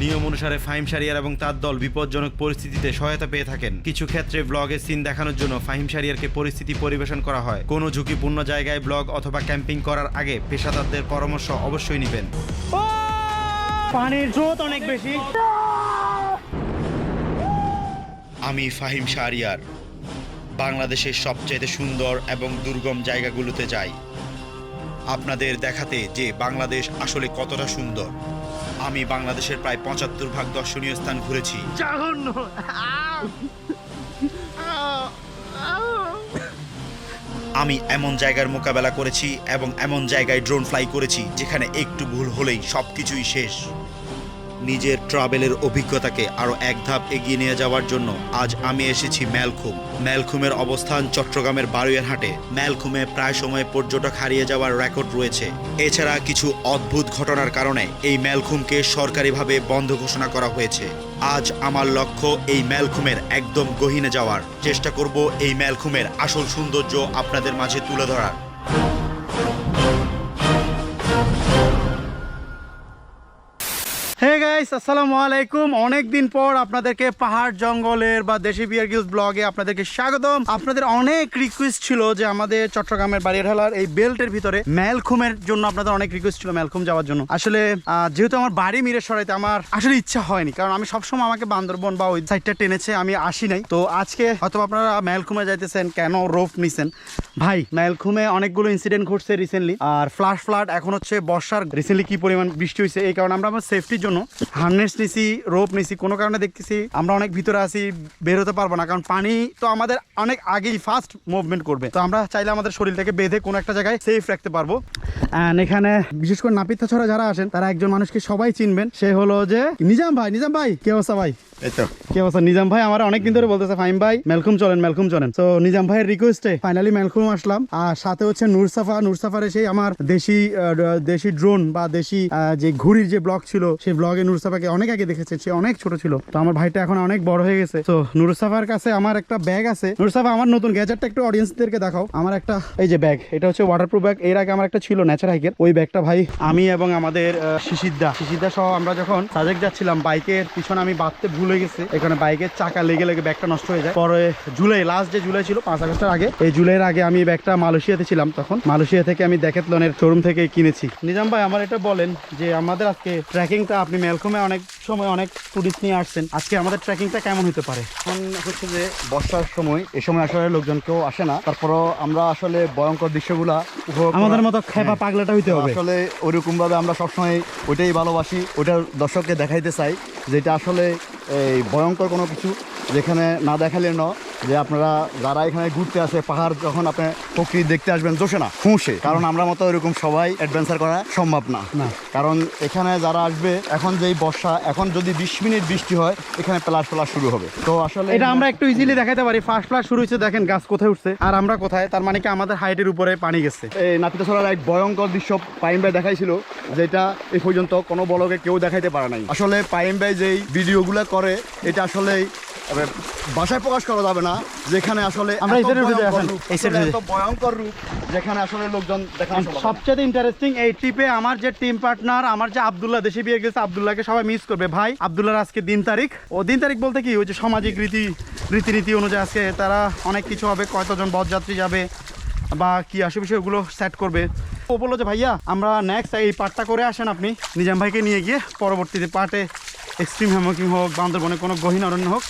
নিয়ম অনুসারে ফাহিম শারিয়ার এবং তার দল বিপজ্জনক পরিস্থিতিতে সহায়তা পেয়ে থাকেন। কিছু ক্ষেত্রে ব্লগের সিন দেখানোর জন্য ফাহিম শারিয়ারকে পরিস্থিতি পরিবেশন করা হয়। কোনো ঝুঁকিপূর্ণ জায়গায় ব্লগ অথবা ক্যাম্পিং করার আগে পেশাদারদের পরামর্শ অবশ্যই নেবেন। পানির স্রোত অনেক বেশি। আমি ফাহিম শাহরিয়ার বাংলাদেশের সবচেয়ে সুন্দর এবং দুর্গম জায়গাগুলোতে যাই। আপনাদের দেখাতে যে বাংলাদেশ আসলে কতটা সুন্দর। আমি বাংলাদেশের প্রায় পঁচাত্তর ভাগ দর্শনীয় স্থান ঘুরেছি। আমি এমন জায়গার মোকাবেলা করেছি এবং এমন জায়গায় ড্রোন ফ্লাই করেছি যেখানে একটু ভুল হলেই সব কিছুই শেষ। নিজের ট্রাভেলের অভিজ্ঞতাকে আরও এক ধাপ এগিয়ে নিয়ে যাওয়ার জন্য আজ আমি এসেছি ম্যালখুম। ম্যালখুমের অবস্থান চট্টগ্রামের বারুইয়ারহাটে। ম্যালখুমে প্রায় সময় পর্যটক হারিয়ে যাওয়ার রেকর্ড রয়েছে। এছাড়া কিছু অদ্ভুত ঘটনার কারণে এই ম্যালখুমকে সরকারিভাবে বন্ধ ঘোষণা করা হয়েছে। আজ আমার লক্ষ্য এই ম্যালখুমের একদম গহীনে যাওয়ার। চেষ্টা করব এই ম্যালখুমের আসল সৌন্দর্য আপনাদের মাঝে তুলে ধরার। হে গাইস আসসালামু আলাইকুম অনেক দিন পর আপনাদেরকে পাহাড় জঙ্গলের বা দেশি বিয়ার গিলস ব্লগে আপনাদেরকে স্বাগতম। আপনাদের অনেক রিকোয়েস্ট ছিল যে আমাদের চট্টগ্রামের বাড়িরহালার এই বেল্টের ভিতরে ম্যালখুমের জন্য আপনাদের অনেক রিকোয়েস্ট ছিল ম্যালখুম যাওয়ার জন্য। আসলে যেহেতু আমার বাড়ি মিরে সরাইতে আমার আসলে ইচ্ছা হয়নি, কারণ আমি সবসময় আমাকে বান্দরবন বা ওই সাইডটা টেনেছে, আমি আসি নাই। তো আজকে হয়তো আপনারা ম্যালখুমে যাইতেছেন, কেন রোফ নিছেন? ভাই ম্যালখুমে অনেকগুলো ইনসিডেন্ট ঘটছে রিসেন্টলি আর ফ্লাশ ফ্লাড এখন হচ্ছে বর্ষার রিসেন্টলি কি পরিমাণ বৃষ্টি হয়েছে এই কারণে আমরা আমার সেফটির জন্য হার্নেস নিছি, রোপ নিছি, কোনো কারণে দেখতেছি আমরা অনেক ভিতরে আছি, বেরোতে পারব না, কারণ পানি তো আমাদের অনেক আগেই ফাস্ট মুভমেন্ট করবে। তো আমরা চাইলে আমাদের শরীরটাকে বেঁধে কোনো একটা জায়গায় সেফ রাখতে পারব। অ্যান্ড এখানে বিশেষ করে নাপিতা ছড়া যারা আসেন, তারা একজন মানুষকে সবাই চিনবেন। সে হলো যে, নিজাম ভাই নিজাম ভাই, কে অবস্থা ভাই? নিজাম ভাই আমার ধরে বলতেছে ভাই চলেন চলেন। তো নিজাম রিকোয়েস্টে ফাইনালি আসলাম। আর সাথে হচ্ছে নুরসাফা এসে আমার দেশি দেশি ড্রোন বা দেশি যে ঘুড়ির যে ব্লগ ছিল সেই ব্লগে নুরসাফাকে অনেক আগে দেখেছে। সে অনেক ছিল। তো আমার ভাইটা এখন অনেক হয়ে গেছে। তো নুরসাফার কাছে আমার একটা ব্যাগ আছে। নুরসাফা আমার নতুন গ্যাজেটটা একটু অডিয়েন্সদেরকে দেখাও। আমার একটা এই যে ব্যাগ এটা হচ্ছে ব্যাগ এর আগে আমার একটা ছিল ন্যাচার ওই ব্যাগটা ভাই আমি এবং আমাদের আহ, শিশিরদা। শিশিরদা সহ আমরা যখন সাজেক যাচ্ছিলাম বাইকের পিছনে আমি বাঁধতে ভুলে গেছি। এখানে বাইকের চাকা লেগে লেগে ব্যাগটা নষ্ট হয়ে যায়। পরে জুলাই লাস্ট যে জুলাই ছিল পাঁচ আগস্টের আগে এই জুলাইয়ের আগে আমি ব্যাগটা মালয়েশিয়াতে ছিলাম তখন। মালয়েশিয়া থেকে আমি দেখেতলনের শোরুম থেকে কিনেছি। নিজাম ভাই আমার এটা বলেন যে আমাদের আজকে ট্রেকিংটা আপনি মেলকমে অনেক সময় অনেক টুরিস্ট নিয়ে আসছেন। আজকে আমাদের ট্রেকিংটা কেমন হতে পারে? এখন হচ্ছে যে বর্ষার সময় এই সময় আসলে লোকজন কেউ আসে না। তারপরও আমরা আসলে ভয়ঙ্কর দৃশ্যগুলা আমাদের মতো খেপা পাগলাটা হইতে হবে। আসলে ওইরকম ভাবে আমরা সবসময় ওইটাই ভালোবাসি ওটার দর্শককে দেখাইতে চাই যেটা আসলে এই ভয়ঙ্কর কোনো কিছু যেখানে না দেখালে ন যে আপনারা যারা এখানে ঘুরতে আসে পাহাড় যখন আপনি প্রকৃতি দেখতে আসবেন জোশে না খুঁসে কারণ আমরা মতো এরকম সবাই অ্যাডভেঞ্চার করা সম্ভব না। কারণ এখানে যারা আসবে এখন যেই বর্ষা এখন যদি বিশ মিনিট বৃষ্টি হয় এখানে প্লাস প্লাস শুরু হবে। তো আসলে এটা আমরা একটু ইজিলি দেখাতে পারি। ফার্স্ট ফ্লাশ শুরু হয়েছে দেখেন গাছ কোথায় উঠছে। আর আমরা কোথায়? তার মানে কি আমাদের হাইটের উপরে পানি গেছে। এই নাপিতাছড়ার এক ভয়ঙ্কর দৃশ্য পাইম ভাই দেখাইছিল যেটা এই পর্যন্ত কোনো বলকে কেউ দেখাইতে পারে নাই। আসলে পাইম ভাই যেই ভিডিওগুলো করে এটা আসলে ভাষায় প্রকাশ করা যাবে না যেখানে আসলে আমরা এই সাইডে উঠে আসেন। এই সাইডে এত ভয়ঙ্কর রূপ যেখানে আসলে লোকজন না। সবচেয়ে ইন্টারেস্টিং এই ট্রিপে আমার যে টিম পার্টনার আমার যে আব্দুল্লাহ দেশে বিয়ে গেছে আব্দুল্লাহকে সবাই মিস করবে। ভাই আব্দুল্লাহর আজকে দিন তারিখ। ও দিন তারিখ বলতে কি ওই যে সামাজিক রীতি রীতিনীতি অনুযায়ী আজকে তারা অনেক কিছু হবে কতজন বরযাত্রী যাবে বা কি আসে বিষয় ওগুলো সেট করবে। ও বলল যে ভাইয়া আমরা নেক্সট এই পার্টটা করে আসেন আপনি। নিজাম ভাইকে নিয়ে গিয়ে পরবর্তীতে পার্টে এক্সট্রিম হ্যামকিং হোক বান্দরবনে কোনো গহীন অরণ্য হোক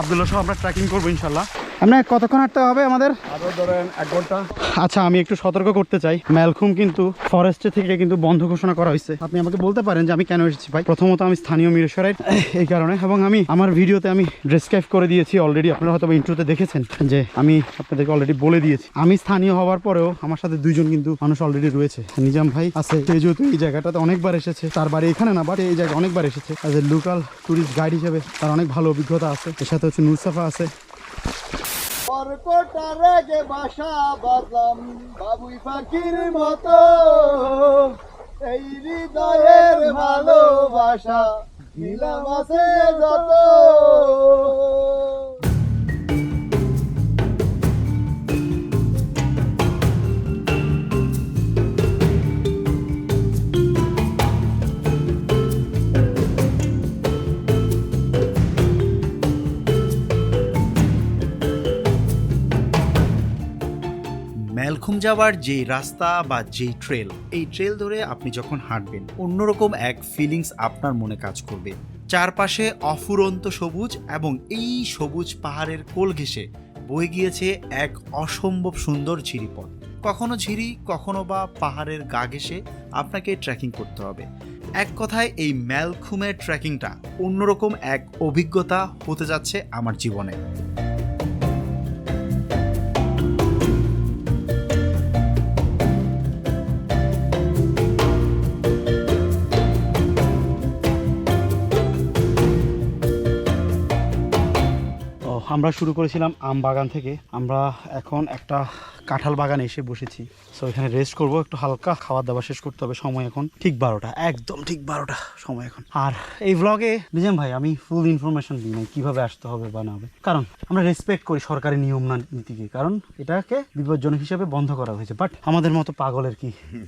আবদুল্লাহ সহ আমরা ট্রেকিং করব ইনশাল্লাহ। আপনার কতক্ষণ হাঁটতে হবে আমাদের? আরও ধরেন এক ঘণ্টা। আচ্ছা আমি একটু সতর্ক করতে চাই। ম্যালখুম কিন্তু ফরেস্টে থেকে কিন্তু বন্ধ ঘোষণা করা হয়েছে। আপনি আমাকে বলতে পারেন যে আমি কেন এসেছি ভাই? প্রথমত আমি স্থানীয় মিরেশ্বরাইট এই কারণে এবং আমি আমার ভিডিওতে আমি ডেসক্রাইব করে দিয়েছি অলরেডি আপনারা হয়তো ইন্ট্রোতে দেখেছেন যে আমি আপনাদেরকে অলরেডি বলে দিয়েছি। আমি স্থানীয় হওয়ার পরেও আমার সাথে দুইজন কিন্তু মানুষ অলরেডি রয়েছে। নিজাম ভাই আছে সে যেহেতু এই জায়গাটাতে অনেকবার এসেছে। তার বাড়ি এখানে না বাট এই জায়গায় অনেকবার এসেছে। As a local tourist guide হিসেবে তার অনেক ভালো অভিজ্ঞতা আছে। এর সাথে হচ্ছে নুরসাফা আছে। পরকটার রেগে বাসা বাজলাম বাবুই পাখির মতো। এই হৃদয়ের ভালোবাসা দিলাম আছে যত। মেলখুম যাওয়ার যেই রাস্তা বা যেই ট্রেল এই ট্রেল ধরে আপনি যখন হাঁটবেন, অন্যরকম এক ফিলিংস আপনার মনে কাজ করবে। চারপাশে অফুরন্ত সবুজ এবং এই সবুজ পাহাড়ের কোল ঘেঁষে বয়ে গিয়েছে এক অসম্ভব সুন্দর ঝিরিপথ। কখনো ঝিরি, কখনো বা পাহাড়ের গা ঘেঁষে আপনাকে ট্রেকিং করতে হবে। এক কথায়, এই ম্যালখুমের ট্রেকিংটা অন্যরকম এক অভিজ্ঞতা হতে যাচ্ছে আমার জীবনে। আমরা শুরু করেছিলাম আম বাগান থেকে। আমরা এখন একটা কাঁঠাল বাগানে এসে বসেছি। সো এখানে রেস্ট করব, একটু হালকা খাওয়া দাওয়া শেষ করতে হবে। সময় এখন ঠিক বারোটা, একদম ঠিক বারোটা সময় এখন। আর এই ব্লগে নিজাম ভাই, আমি ফুল ইনফরমেশন দিই নাই কীভাবে আসতে হবে বা না হবে। কারণ আমরা রেসপেক্ট করি সরকারি নিয়ম না নীতিকে, কারণ এটাকে বিপজ্জনক হিসাবে বন্ধ করা হয়েছে। বাট আমাদের মতো পাগলের কি মনে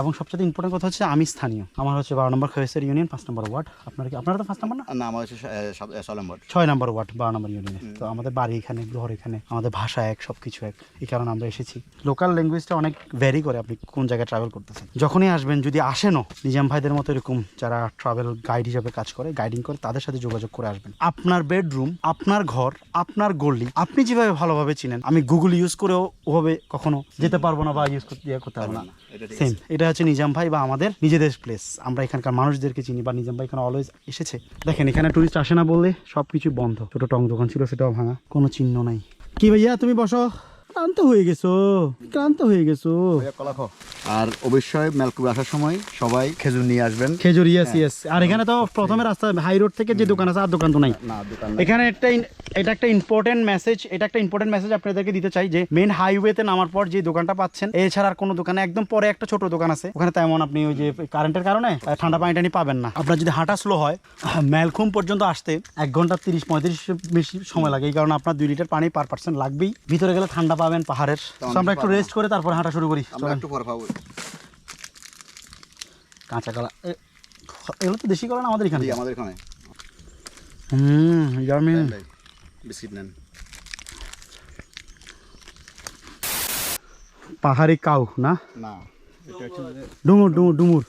এবং সবচেয়ে ইম্পর্টেন্ট কথা হচ্ছে আমি স্থানীয়। আমার হচ্ছে বারো নম্বর খয়েসের ইউনিয়ন পাঁচ নম্বর ওয়ার্ড আপনার কি আপনারা তো পাঁচ নম্বর না? না আমার হচ্ছে নম্বর। ছয় নম্বর ওয়ার্ড বারো নম্বর ইউনিয়নে তো আমাদের বাড়ি এখানে ঘর এখানে আমাদের ভাষা এক সব কিছু এক। এই কারণে আমরা এসেছি। লোকাল ল্যাঙ্গুয়েজটা অনেক ভ্যারি করে আপনি কোন জায়গায় ট্রাভেল করতেছেন। যখনই আসবেন যদি আসেনও নিজাম ভাইদের মতো এরকম যারা ট্রাভেল গাইড হিসাবে কাজ করে গাইডিং করে তাদের সাথে যোগাযোগ করে আসবেন। আপনার বেডরুম আপনার ঘর আপনার গল্লি আপনি যেভাবে ভালোভাবে চিনেন আমি গুগল ইউজ করেও ওভাবে কখনো যেতে পারব না বা ইউজ করতে ইয়ে করতে পারব না। সেম এটা হচ্ছে নিজাম ভাই বা আমাদের নিজেদের প্লেস আমরা এখানকার মানুষদেরকে চিনি বা নিজাম ভাই এখানে অলওয়েজ এসেছে। দেখেন, এখানে টুরিস্ট আসে না বললে সবকিছু বন্ধ। ছোট টং দোকান ছিল, সেটাও ভাঙা। কোনো চিহ্ন নাই। কি ভাইয়া, তুমি বসো। ক্লান্ত হয়ে গেছো? ক্লান্ত হয়ে গেছো? আর অবশ্যই মেলকুবে আসার সময় সবাই খেজুর নিয়ে আসবেন। খেজুর ইয়েস ইয়েস আর এখানে তো প্রথমে রাস্তা হাই রোড থেকে যে দোকান আছে আর দোকান তো নাই। এখানে একটা এটা একটা ইম্পর্টেন্ট মেসেজ এটা একটা ইম্পর্টেন্ট মেসেজ আপনাদেরকে দিতে চাই যে মেন হাইওয়েতে নামার পর যে দোকানটা পাচ্ছেন এছাড়া আর কোনো দোকানে একদম পরে একটা ছোট দোকান আছে। ওখানে তেমন আপনি ওই যে কারেন্টের কারণে ঠান্ডা পানি টানি পাবেন না। আপনার যদি হাঁটা স্লো হয় ম্যালখুম পর্যন্ত আসতে এক ঘণ্টা তিরিশ পঁয়ত্রিশ বেশি সময় লাগে। এই কারণে আপনার দুই লিটার পানি পার পার্সেন্ট লাগবেই। ভিতরে গেলে ঠান্ডা পাবেন পাহাড়ের। আমরা একটু রেস্ট করে তারপরে হাঁটা শুরু করি। একটু পর পাবো কাঁচা কলা এগুলো তো দেশি কলা না আমাদের এখানে? আমাদের এখানে। হুম ইয়ামি বিস্কিট নেন। পাহাড়ি কাউ না? না ডুমুর ডুমুর ডুমুর।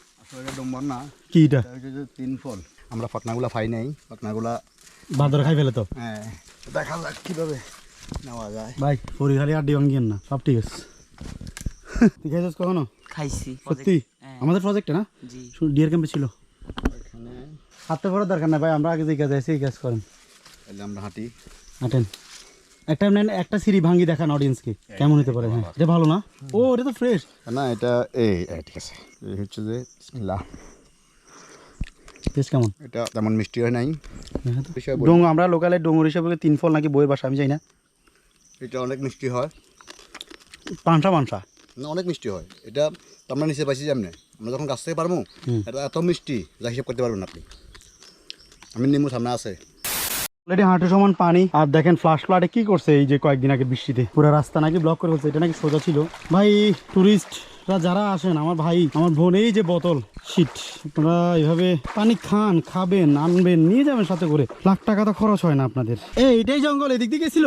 ডম্বর না। কি এটা? তিন ফল। আমরা পাতনাগুলা পাই নাই পাতনাগুলা বাদর খাই ফেলে তো। হ্যাঁ দেখা যাক কীভাবে নেওয়া যায়। ভাই পরিখালি আড্ডি ভাঙ্গিয়েন না সব ঠিক আছে। তুই খাইছিস কখনো? খাইছি সত্যি? হ্যাঁ। আমাদের প্রজেক্টে না? ডিয়ার ক্যাম্পে ছিল। হাতে পড়ার দরকার না ভাই আমরা আগে যে কাজ আছে এই কাজ করেন। আমরা হাঁটি। হাঁটেন। একটা নেন একটা সিঁড়ি ভাঙ্গি দেখান অডিয়েন্সকে কেমন হতে পারে হ্যাঁ। এটা ভালো না? ও এটা তো ফ্রেশ না এটা এই ঠিক আছে। এই হচ্ছে যে বিসমিল্লাহ। টেস্ট কেমন? এটা তেমন মিষ্টি হয় নাই। ডোং আমরা লোকালে ডোঙর হিসাবে তিন ফল নাকি বইয়ের বাসা আমি যাই না। এটা অনেক মিষ্টি হয়। পানসা পাঁচা না অনেক মিষ্টি হয়। এটা আমরা নিচে পাইছি যেমনি। আমরা যখন গাছ থেকে পারব এটা এত মিষ্টি যা হিসাব করতে পারবেন আপনি। আমি নিম্বু সামনে আছে। অলরেডি হাঁটু সমান পানি। আর দেখেন ফ্লাশ ফ্লাডে কি করছে এই যে কয়েকদিন আগে বৃষ্টিতে। পুরো রাস্তা নাকি ব্লক করে ফেলছে এটা নাকি সোজা ছিল। ভাই টুরিস্টরা যারা আসেন আমার ভাই আমার বোন এই যে বোতল শীত আপনারা এইভাবে পানি খান খাবেন আনবেন নিয়ে যাবেন সাথে করে। লাখ টাকা তো খরচ হয় না আপনাদের। এই এটাই জঙ্গল এদিক দিকে ছিল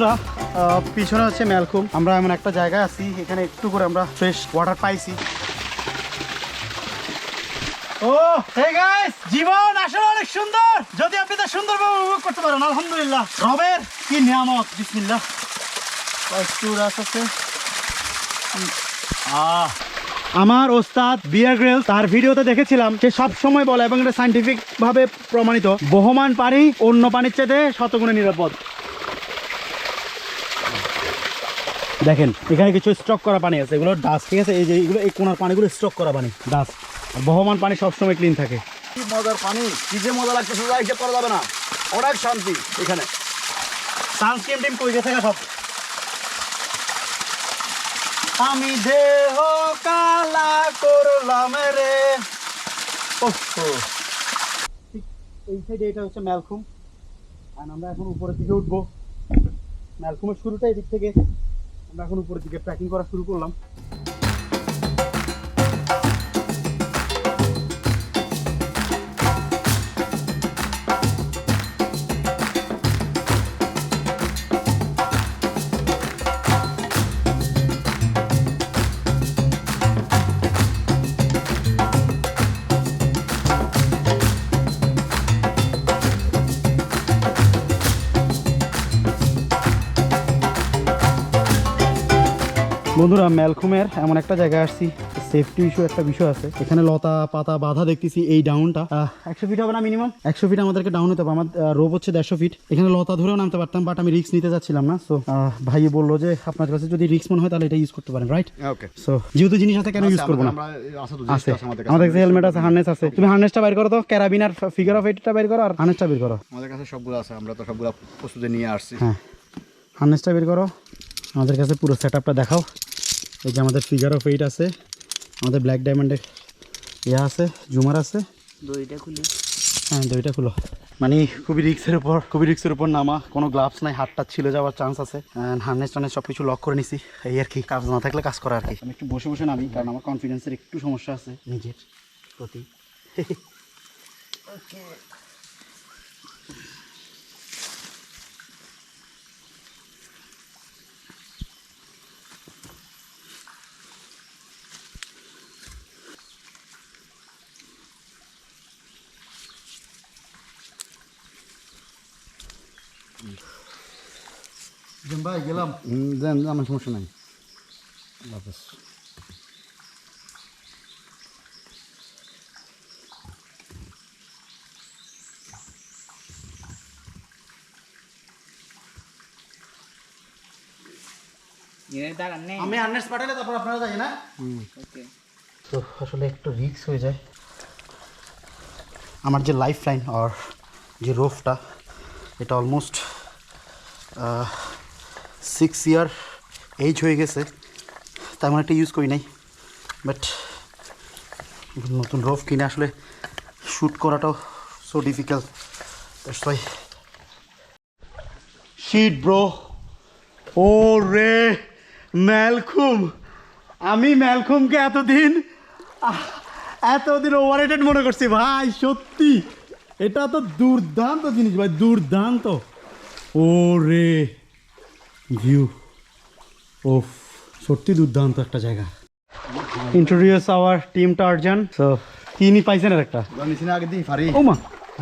বন্ধুরা পিছনে হচ্ছে ম্যালকুম। আমরা এমন একটা জায়গায় আছি, এখানে একটু করে আমরা ফ্রেশ ওয়াটার পাইছি। ও হে গাইস জীবন আসলে অনেক সুন্দর। যদি আপনি তা সুন্দরভাবে উপভোগ করতে পারেন, আলহামদুলিল্লাহ। রবের কি নিয়ামত, বিসমিল্লাহ। একটু রাস আছে। আহ, আমার ওস্তাদ বিয়ার গ্রেল, তার ভিডিওতে দেখেছিলাম, সে সব সময় বলে এবং এটা সাইন্টিফিক ভাবে প্রমাণিত। বহমান পানি, অন্য পানির চাইতে শতগুণে নিরাপদ। দেখেন এখানে কিছু স্টক করা পানি আছে এগুলো ডাস্ট ঠিক আছে? এই যে এগুলো এই কোনার পানিগুলো স্টক করা পানি ডাস্ট বহমান পানি সবসময় ক্লিন থাকে। কি মজার পানি কি যে মজা লাগতেছে যা হিসাব করা যাবে না। অনেক শান্তি এখানে। সানস্ক্রিন টিম কই গেছে সব? আমি দেহ কালা করলাম রে। এই সাইডে এটা হচ্ছে ম্যালকুম আর আমরা এখন উপরের দিকে উঠবো। ম্যালকুমের শুরুটা এদিক থেকে। আমরা এখন উপরের দিকে প্যাকিং করা শুরু করলাম। বন্ধুরা ম্যালকুমের এমন একটা জায়গায় আসছি সেফটি ইস্যু একটা বিষয় আছে। এখানে লতা পাতা বাধা দেখতেছি এই ডাউনটা একশো ফিট হবে না মিনিমাম একশো ফিট আমাদেরকে ডাউন হতে হবে। আমার রোপ হচ্ছে দেড়শো ফিট এখানে লতা ধরেও নামতে পারতাম বাট আমি রিস্ক নিতে যাচ্ছিলাম না। সো ভাই বলল যে আপনার কাছে যদি রিক্স মনে হয় তাহলে এটা ইউজ করতে পারেন রাইট ওকে সো যেহেতু জিনিস আছে কেন ইউজ করব না? আছে আমাদের কাছে। হেলমেট আছে হার্নেস আছে। তুমি হার্নেসটা বাইর করো তো ক্যারাবিন আর ফিগার অফ এইটটা বের করো আর হার্নেসটা বের করো। আমাদের কাছে সবগুলো আছে আমরা তো সবগুলো প্রস্তুতি নিয়ে আসছি। হ্যাঁ। হার্নেসটা বের করো। আমাদের কাছে পুরো সেট আপটা দেখাও। এই যে আমাদের ফিগার অফ এইট আছে আমাদের ব্ল্যাক ডায়মন্ডের ইয়ে আছে জুমার আছে। দড়িটা খুলি। হ্যাঁ দুইটা খুলো। মানে খুবই রিক্সের উপর খুবই রিক্সের উপর নামা। কোনো গ্লাভস নাই হাতটা ছিল যাওয়ার চান্স আছে। হার্নেস টার্নেস সব কিছু লক করে নিছি। এই আর কি কাজ না থাকলে কাজ করা আর কি। আমি একটু বসে বসে নামি কারণ আমার কনফিডেন্সের একটু সমস্যা আছে। নিজের প্রতি। ভাই গেলাম। দেন আমার সমস্যা নাই। আমি পাঠালে তারপর আপনারা যাই না? তো আসলে একটু রিক্স হয়ে যায়। আমার যে লাইফ লাইন আর যে রোফটা এটা অলমোস্ট সিক্স ইয়ার এইজ হয়ে গেছে। তেমন একটা ইউজ করি নাই। বাট নতুন রোফ কিনে আসলে শ্যুট করাটাও so difficult that's why bro ও রে ম্যালখুম। আমি ম্যালকুমকে এতদিন এতদিন ওভারেটেড মনে করছি। ভাই, সত্যি। এটা তো দুর্দান্ত জিনিস, ভাই, দুর্দান্ত। ও রে ভিউ ওফ সত্যি দুর্দান্ত একটা জায়গা। Introduce our team Tarzan so তিনি পাইছেন আর একটা? নিচে আগে দিই ফারি। ও মা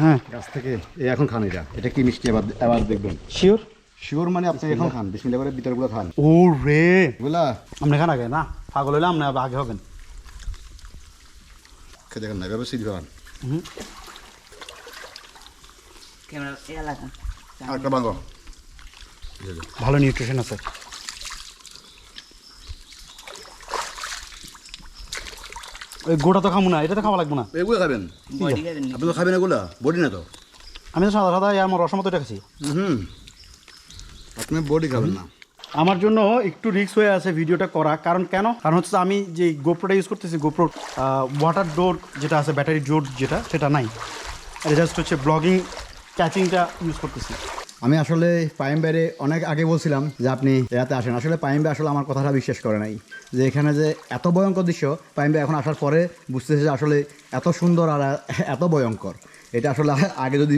হ্যাঁ। গাছ থেকে এই এখন খান এটা। এটা কি মিষ্টি? এবার এবার দেখবেন। শিওর শিওর মানে আপনি এখন খান। বিসমিল্লা করে ভিতরগুলো খান। ও রে বুঝলা আপনি খান আগে না? পাগল হলে আপনি আগে হবেন। খেতে খান না এভাবে সিদ্ধ খান ক্যামেরা এলাকা। আর একটা বাঙ্গো ভালো নিউট্রিশন আছে। ওই গোটা তো খাব না এটা তো খাওয়া লাগবে না। এগুলো খাবেন? আপনি তো খাবেন এগুলো বডি না তো? আমি তো সাদা সাদা আমার রসমতো খাচ্ছি। হুম। আপনি বডি খাবেন না। আমার জন্য একটু রিস্ক হয়ে আছে ভিডিওটা করা কারণ কেন? কারণ হচ্ছে আমি যে গোপ্রোটা ইউজ করতেছি গোপ্রো ওয়াটার ডোর যেটা আছে ব্যাটারি ডোর যেটা সেটা নাই। এটা জাস্ট হচ্ছে ব্লগিং ক্যাচিংটা ইউজ করতেছি। আমি আসলে পাইম বাইরে অনেক আগে বলছিলাম যে আপনি এরাতে আসেন। আসলে পাইম ভাই আসলে আমার কথাটা বিশ্বাস করে নাই। যে এখানে যে এত ভয়ঙ্কর দৃশ্য পাইম ভাই এখন আসার পরে বুঝতেছে যে আসলে এত সুন্দর আর এত ভয়ঙ্কর। এটা আসলে আগে যদি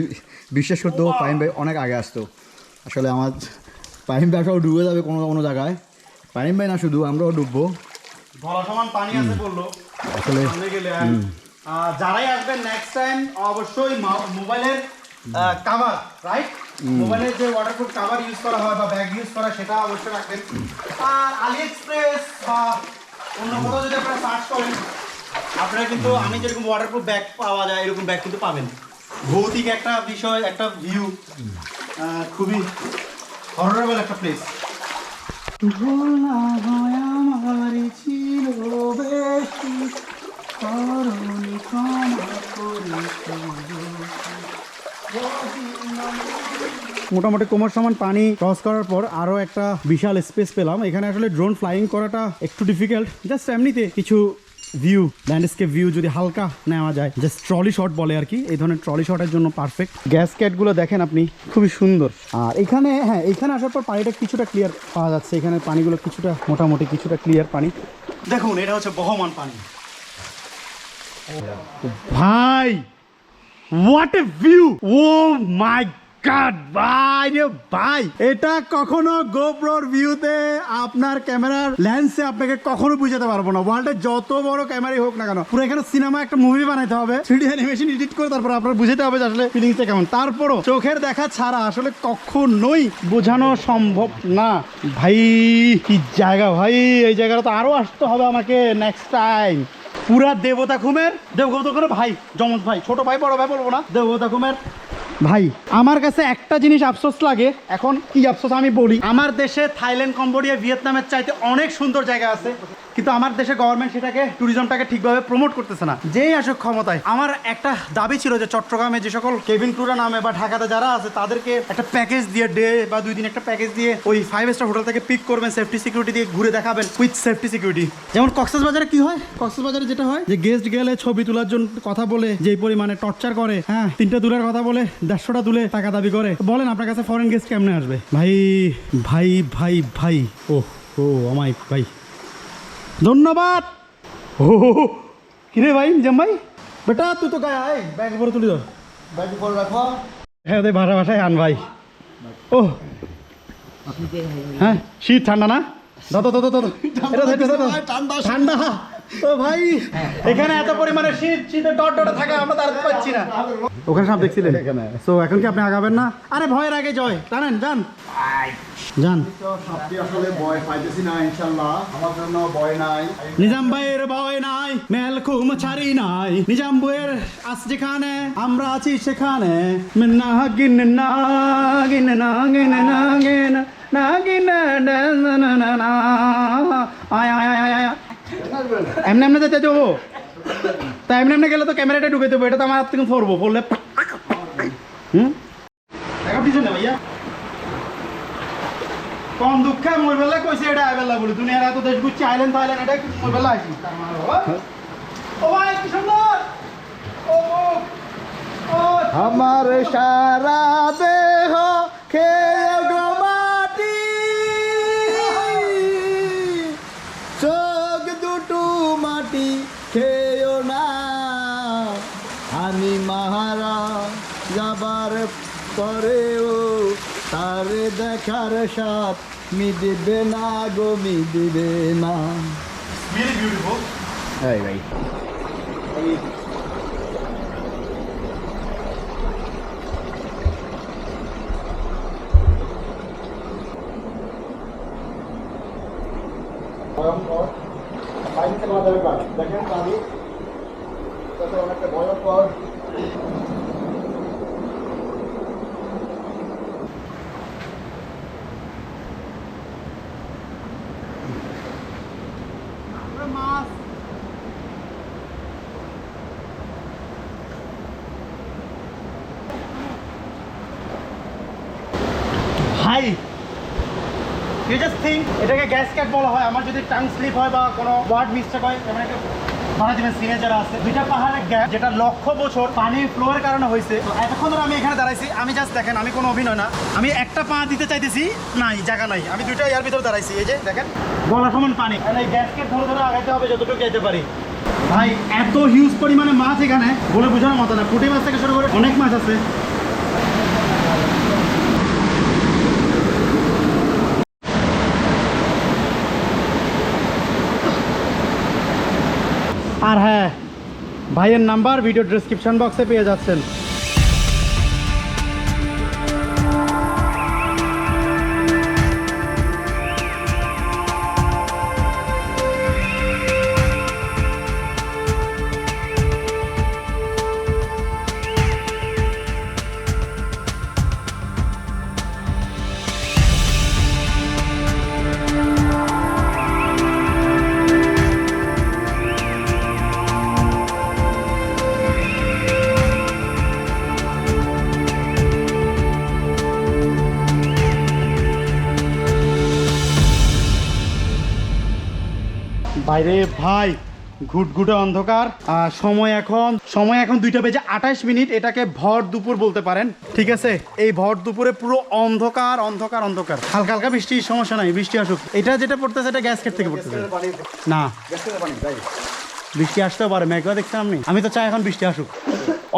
বিশ্বাস করতো পাইম ভাই অনেক আগে আসতো। আসলে আমার পাইম ভাই সব ডুবে যাবে কোনো কোনো জায়গায়। পাইম ভাই না শুধু আমরাও ডুববো। সমান পানি আছে বলল। আসলে যারাই আসবেন নেক্সট টাইম অবশ্যই মোবাইলের কাভার রাইট মোবাইলের যে ওয়াটারপ্রুফ কাভার ইউজ করা হয় বা ব্যাগ ইউজ করা সেটা অবশ্যই রাখবেন। আর আলিএক্সপ্রেস বা অন্য কোথাও যদি আপনারা সার্চ করেন আপনারা কিন্তু আমি যেরকম ওয়াটারপ্রুফ ব্যাগ পাওয়া যায় এরকম ব্যাগ কিন্তু পাবেন। ভৌতিক একটা বিষয় একটা ভিউ খুবই হররেবল একটা প্লেস ভোলা হয় আমার ছিল বেশি করুণী ক্ষমা করিস মোটামুটি কোমর সমান পানি ক্রস করার পর আরও একটা বিশাল স্পেস পেলাম। এখানে আসলে ড্রোন ফ্লাইং করাটা একটু ডিফিকাল্ট জাস্ট এমনিতে কিছু ভিউ ল্যান্ডস্কেপ ভিউ যদি হালকা নেওয়া যায়। জাস্ট ট্রলি শট বলে আর কি। এই ধরনের ট্রলি শটের জন্য পারফেক্ট গ্যাস ক্যাটগুলো দেখেন আপনি, খুবই সুন্দর। আর এখানে হ্যাঁ এখানে আসার পর পানিটা কিছুটা ক্লিয়ার পাওয়া যাচ্ছে। এখানে পানিগুলো কিছুটা, মোটামুটি কিছুটা ক্লিয়ার পানি। দেখুন, এটা হচ্ছে বহমান পানি। ভাই what a view oh my God ভাই রে ভাই এটা কখনো গোপ্রোর ভিউতে আপনার ক্যামেরার লেন্সে আপনাকে কখনো বুঝাতে পারব না। ওয়ার্ল্ডে যত বড় ক্যামেরাই হোক না কেন, পুরো এখানে সিনেমা একটা মুভি বানাইতে হবে। থ্রিডি অ্যানিমেশন এডিট করে তারপর আপনার বুঝাতে হবে যে আসলে ফিলিংসটা কেমন। তারপরও চোখের দেখা ছাড়া আসলে কখনোই বোঝানো সম্ভব না। ভাই, কি জায়গা ভাই, এই জায়গাটা তো আরও আসতে হবে আমাকে নেক্সট টাইম পুরা দেবতা ঘুমের দেবগত ভাই জমজ ভাই, ছোট ভাই, বড় ভাই বলব না দেবতা ঘুমের ভাই, আমার কাছে একটা জিনিস আফসোস লাগে। এখন কি আফসোস আমি বলি? আমার দেশে থাইল্যান্ড, কম্বোডিয়া, ভিয়েতনামের চাইতে অনেক সুন্দর জায়গা আছে। কিন্তু আমার দেশে গভর্নমেন্ট সেটাকে ট্যুরিজমটাকে ঠিকভাবে প্রমোট করতেছে না। যেই আসুক ক্ষমতায়। আমার একটা দাবি ছিল যে চট্টগ্রামে যে সকল কেবিন ট্যুরা নামে বা ঢাকাতে যারা আছে, তাদেরকে একটা প্যাকেজ দিয়ে ডে বা দুই দিন একটা প্যাকেজ দিয়ে ওই ফাইভ স্টার হোটেল থেকে পিক করবেন সেফটি সিকিউরিটি দিয়ে ঘুরে দেখাবেন উইথ সেফটি সিকিউরিটি যেমন কক্সবাজারে কি হয়? কক্সবাজারে যেটা হয়, যে গেস্ট গেলে ছবি তোলার জন্য কথা বলে, যেই পরিমাণে টর্চার করে হ্যাঁ তিনটা দূরের কথা বলে, দেড়শোটা তুলে টাকা দাবি করে। বলেন আপনার কাছে ফরেন গেস্ট কেমনে আসবে? ভাই ভাই ভাই ভাই ও ও, আমায়, ভাই। ধন্যবাদ। ও কিরে ভাই নিজাম ভাই? বেটা তুই তো গায়ে আয় ব্যাগ উপরে তুলি ধর। ব্যাগ উপরে রাখো। হ্যাঁ ওদের ভাষা ভাষায় আন ভাই। ও। হ্যাঁ শীত ঠান্ডা না? দাদা দাদা দাদা। ঠান্ডা ঠান্ডা। ও ভাই এখানে এত পরিমাণে শীত শীতে ডট ডট থাকে আমরা তার পাচ্ছি না। ওখানে সব দেখছিলেন। এখানে। তো এখন কি আপনি আগাবেন না? আরে ভয়ের আগে জয়। জানেন যান। নাই নাই। আমরা আছি সেখানে। না গিন না গিন না না গিন এমনি এমনি যেতে দেবো তা এমনি এমনি গেলে তো ক্যামেরাটা ঢুকে দেবো, এটা তো আমার হাত থেকে পড়ব, পড়লে হুম? দেখা পিছনে ভাইয়া। কম দুঃখে মই বেলা কইছে এটা আইবেলা বলি। দুনিয়ার এত দেশ ঘুরছি আইল্যান্ড থাইল্যান্ড এটা মই বেলা আইছি। ও ভাই কি সুন্দর ও আমার সারা দেহ খেয়ে মাটি। চোখ দুটু মাটি খেয়েও না আমি মাহারা যাবার পরেও তার দেখার সাথ মিদিবে না গো মিদিবে না really beautiful. ভাই দেখেন পানি অনেকটা মাছ ভাই ইউ জাস্ট থিঙ্ক এটাকে গ্যাস ক্যাট বলা হয়। আমার যদি টাং স্লিপ হয় বা কোনো ওয়ার্ড মিস্টেক হয় দুইটা পাহাড়ের গ্যাপ যেটা লক্ষ বছর কারণে হয়েছে। আমি এখানে দাঁড়াইছি। আমি জাস্ট দেখেন, আমি কোনো অভিনয় না। আমি একটা পা দিতে চাইতেছি, নাই, জায়গা নাই। আমি ইয়ার ভিতরে দাঁড়াইছি। এই যে, দেখেন। পানি। এই গ্যাস ক্যাট ধরে ধরে আগাইতে হবে, যতটুকু যেতে পারি। ভাই, এত হিউজ পরিমাণে মাছ এখানে, বলে বোঝানোর মতো না। পুঁটি মাছ থেকে শুরু করে অনেক মাছ আছে আর হ্যাঁ ভাইয়ের নাম্বার ভিডিও ডেসক্রিপশন বক্সে পেয়ে যাচ্ছেন। ভাই রে ভাই, ঘুটঘুটে অন্ধকার। আর সময় এখন সময় এখন দুইটা বেজে আঠাশ মিনিট, এটাকে ভর দুপুর বলতে পারেন। ঠিক আছে? এই ভর দুপুরে পুরো অন্ধকার অন্ধকার অন্ধকার। হালকা হালকা বৃষ্টির সমস্যা নাই, বৃষ্টি আসুক। এটা যেটা পড়তেছে, এটা গ্যাস খেট থেকে পড়তেছে। না। বৃষ্টি আসতেও পারে, মেঘলা দেখছেন আপনি আমি তো চাই এখন বৃষ্টি আসুক।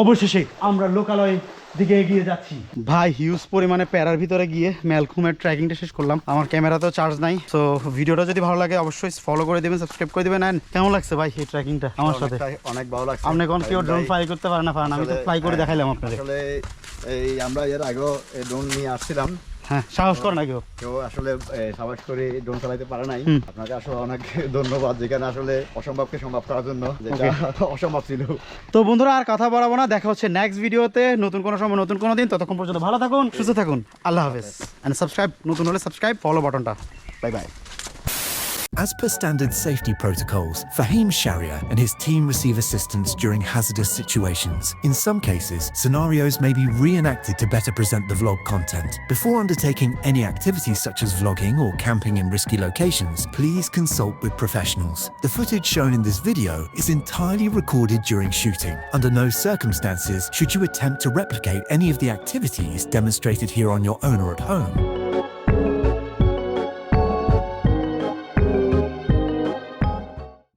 অবশেষে আমরা লোকালয় দিকে এগিয়ে যাচ্ছি। ভাই হিউজ পরিমাণে প্যারার ভিতরে গিয়ে ম্যালকুমের ট্র্যাকিংটা শেষ করলাম। আমার ক্যামেরাতেও চার্জ নাই তো ভিডিওটা যদি ভালো লাগে অবশ্যই ফলো করে দিবেন সাবস্ক্রাইব করে দিবেন and কেমন লাগছে ভাই এই ট্র্যাকিংটা আমার সাথে? অনেক ভালো লাগছে। আপনি কোন কেউ ড্রোন ফ্লাই করতে পারেন না পারেন আমি তো ফ্লাই করে হ্যাঁ, দেখাইলাম আপনাদের। আসলে এই আমরা এর আগেও ড্রোন নিয়ে আসছিলাম। হ্যাঁ। সাহস করে না কেউ কেউ আসলে এ, করে ড্রোন চালাতে পারে নাই। আপনাকে আসলে অনেক ধন্যবাদ যেখানে আসলে অসম্ভবকে সম্ভব করার জন্য যেটা অসম্ভব ছিল। তো বন্ধুরা আর কথা বাড়াবো না। দেখা হচ্ছে নেক্সট ভিডিওতে নতুন কোনো সময় নতুন কোনো দিন। ততক্ষণ পর্যন্ত ভালো থাকুন সুস্থ থাকুন। আল্লাহ হাফেজ। অ্যান্ড সাবস্ক্রাইব নতুন হলে সাবস্ক্রাইব ফলো বাটনটা bye bye As per standard safety protocols, Fahim Sharia and his team receive assistance during hazardous situations. In some cases, scenarios may be reenacted to better present the vlog content. Before undertaking any activities such as vlogging or camping in risky locations, please consult with professionals. The footage shown in this video is entirely recorded during shooting. Under no circumstances should you attempt to replicate any of the activities demonstrated here on your own or at home.